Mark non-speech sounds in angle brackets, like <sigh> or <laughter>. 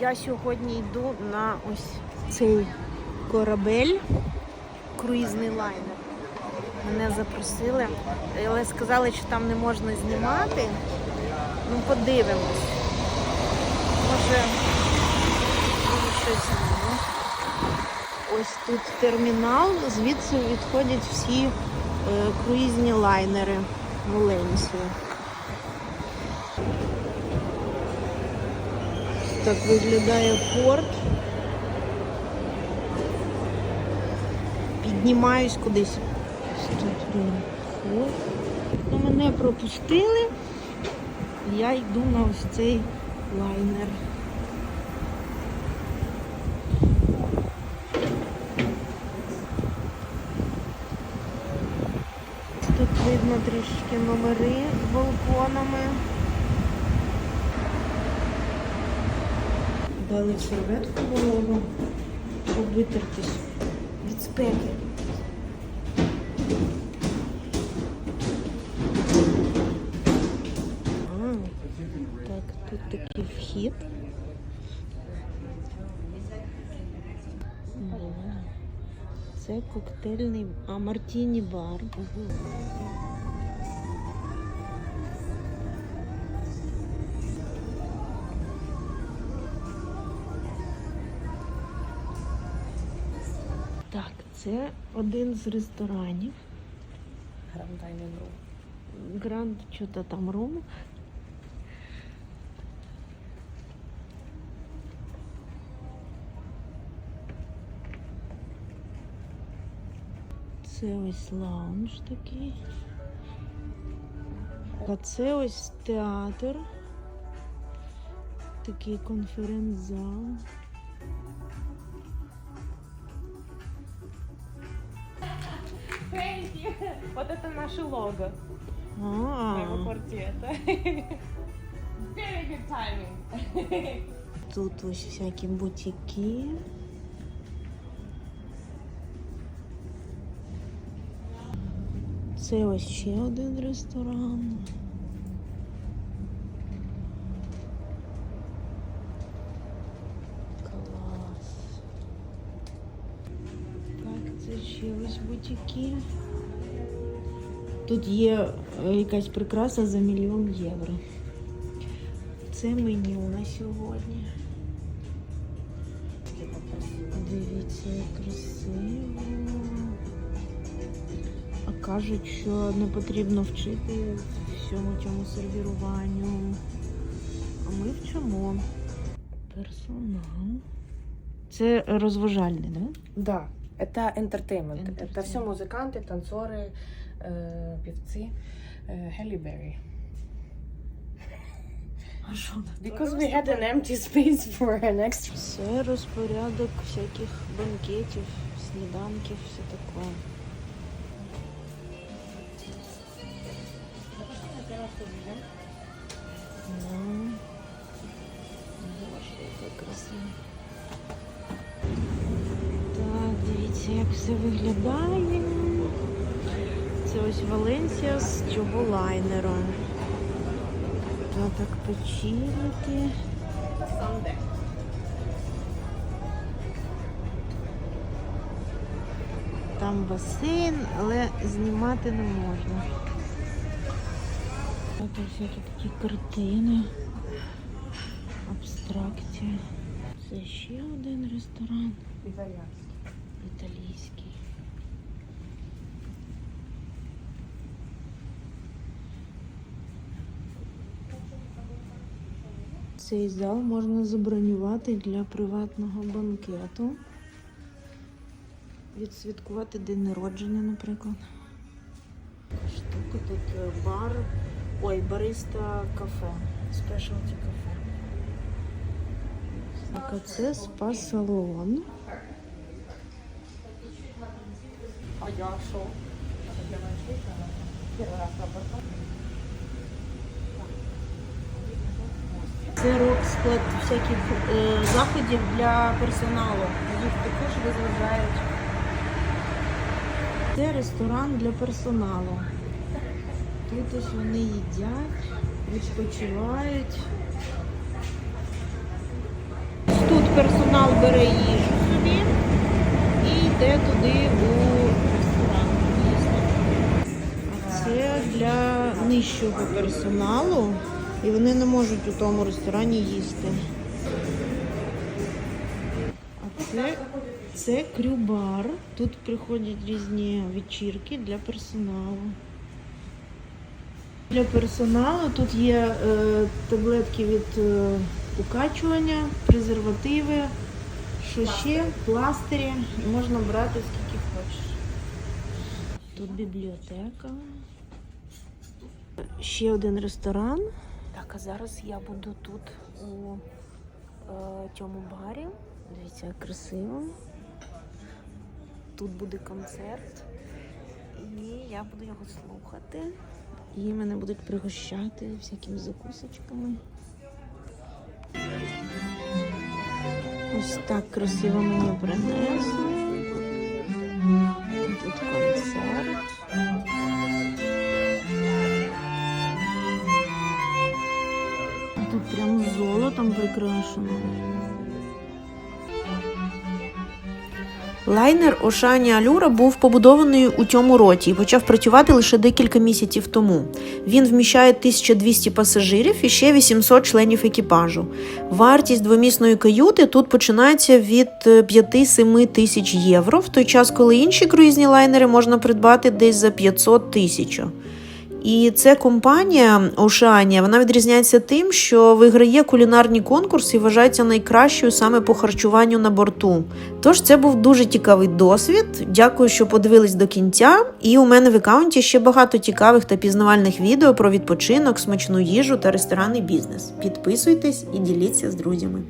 Я сьогодні йду на ось цей корабель, круїзний лайнер. Мене запросили, але сказали, що там не можна знімати. Ну, подивимось. Може, буде щось зніму. Ось тут термінал, звідси відходять всі е, круїзні лайнери в Оленсію. Так виглядає порт. Піднімаюсь кудись. Ну, мене пропустили. Я йду на ось цей лайнер. Тут видно трішки номери з балконами. Дали серветку вологу, щоб витертись від спеки. Так, тут такий вхід. Це коктейльний, а мартіні бар. Так, це один з ресторанів. Grand Dining Room. Гранд що-то там рум. Це ось лаунж такий. А це ось театр. Такий конференц-зал. <laughs> Вот это наше лого А, моего квартета. <laughs> Very good timing. <laughs> Тут ось всякі бутики. Це ось ще один ресторан. Клас. Так, це ще ось бутики. Тут є е, якась прикраса за мільйон євро. Це меню на сьогодні. Дивіться, як красиво. А кажуть, що не потрібно вчити всьому цьому сервіруванню. А ми вчимо. Персонал. Це розважальний, да? так? Да, это entertainment. Это Entertainment. все музыканты, танцоры, э, певцы. Э, Halle Berry. А що Because we had an empty space for an extra. Це розпорядок всяких банкетів, сніданків, все таке. Ну, Боже, яка краса. Дивіться, як все виглядає. Це ось Валенсія з цього лайнера. Та так печінки. Там басейн, але знімати не можна. Ось всякі такі картини, абстракція. Це ще один ресторан. Італійський. Цей зал можна забронювати для приватного банкету. Відсвяткувати день народження, наприклад. Штука тут е, бар. Ой, бариста кафе. Спешалті кафе. Так, а це спа-салон. А я работал. Це розклад всяких е, заходів для персоналу. Їх також розважають. Це ресторан для персоналу. Тут ось вони їдять, відпочивають. Тут персонал бере їжу собі і йде туди у ресторан. їсти. А це для нижчого персоналу, і вони не можуть у тому ресторані їсти. А це, це крюбар. Тут приходять різні вечірки для персоналу. Для персоналу тут є е, таблетки від е, укачування, презервативи, що ще, пластирі. Можна брати скільки хочеш. Тут бібліотека. Ще один ресторан. Так, а зараз я буду тут у е, цьому барі. Дивіться, як красиво. Тут буде концерт. І я буду його слухати. І мене будуть пригощати всякими закусочками. Ось так красиво мені принесли. Тут концерт. Прикрашено. Лайнер Ошані Алюра був побудований у цьому році і почав працювати лише декілька місяців тому. Він вміщає 1200 пасажирів і ще 800 членів екіпажу. Вартість двомісної каюти тут починається від е, 5-7 тисяч євро, в той час, коли інші круїзні лайнери можна придбати десь за 500 тисяч. І це компанія Ошанія, вона відрізняється тим, що виграє кулінарні конкурси і вважається найкращою саме по харчуванню на борту. Тож це був дуже цікавий досвід. Дякую, що подивились до кінця. І у мене в аккаунті ще багато цікавих та пізнавальних відео про відпочинок, смачну їжу та ресторанний бізнес. Підписуйтесь і діліться з друзями.